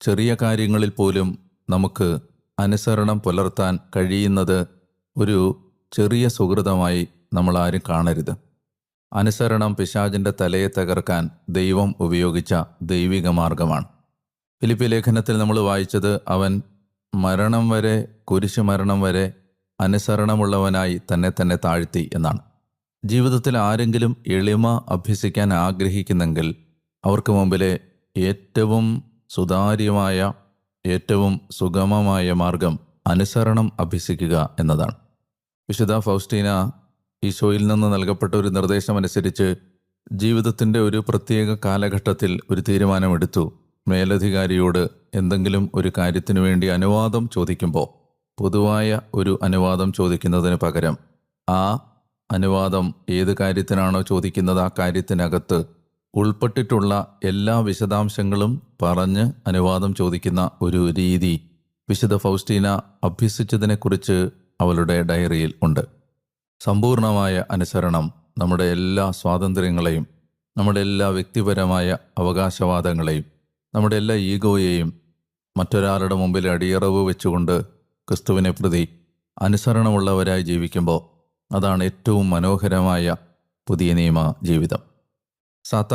ചെറിയ കാര്യങ്ങളിൽ പോലും നമുക്ക് അനുസരണം പുലർത്താൻ കഴിയുന്നത് ഒരു ചെറിയ സുഹൃതമായി നമ്മൾ ആരും കാണരുത്. അനുസരണം പിശാചിന്റെ തലയെ തകർക്കാൻ ദൈവം ഉപയോഗിച്ച ദൈവിക മാർഗമാണ്. ഫിലിപ്പി ലേഖനത്തിൽ നമ്മൾ വായിച്ചത് അവൻ മരണം വരെ കുരിശു മരണം വരെ അനുസരണമുള്ളവനായി തന്നെ തന്നെ താഴ്ത്തി എന്നാണ്. ജീവിതത്തിൽ ആരെങ്കിലും എളിമ അഭ്യസിക്കാൻ ആഗ്രഹിക്കുന്നെങ്കിൽ അവർക്ക് മുമ്പിലെ ഏറ്റവും സുതാര്യമായ ഏറ്റവും സുഗമമായ മാർഗം അനുസരണം അഭ്യസിക്കുക എന്നതാണ്. വിശുദ്ധ ഫൗസ്റ്റീന ഈശോയിൽ നിന്ന് നൽകപ്പെട്ട ഒരു നിർദ്ദേശം അനുസരിച്ച് ജീവിതത്തിന്റെ ഒരു പ്രത്യേക കാലഘട്ടത്തിൽ ഒരു തീരുമാനമെടുത്തു. മേലധികാരിയോട് എന്തെങ്കിലും ഒരു കാര്യത്തിനു വേണ്ടി അനുവാദം ചോദിക്കുമ്പോൾ പൊതുവായ ഒരു അനുവാദം ചോദിക്കുന്നതിന് പകരം ആ അനുവാദം ഏത് കാര്യത്തിനാണോ ചോദിക്കുന്നത് ആ കാര്യത്തിനകത്ത് ഉൾപ്പെട്ടിട്ടുള്ള എല്ലാ വിശദാംശങ്ങളും പറഞ്ഞ് അനുവാദം ചോദിക്കുന്ന ഒരു രീതി വിശുദ്ധ ഫൗസ്റ്റീന അഭ്യസിച്ചതിനെക്കുറിച്ച് അവളുടെ ഡയറിയിൽ ഉണ്ട്. സമ്പൂർണമായ അനുസരണം നമ്മുടെ എല്ലാ സ്വാതന്ത്ര്യങ്ങളെയും നമ്മുടെ എല്ലാ വ്യക്തിപരമായ അവകാശവാദങ്ങളെയും നമ്മുടെ എല്ലാ ഈഗോയെയും മറ്റൊരാളുടെ മുമ്പിൽ അടിയറവ് വെച്ചുകൊണ്ട് ക്രിസ്തുവിനെ പ്രതി അനുസരണമുള്ളവരായി ജീവിക്കുമ്പോൾ അതാണ് ഏറ്റവും മനോഹരമായ പുതിയ നിയമ ജീവിതം. സാത്താൻ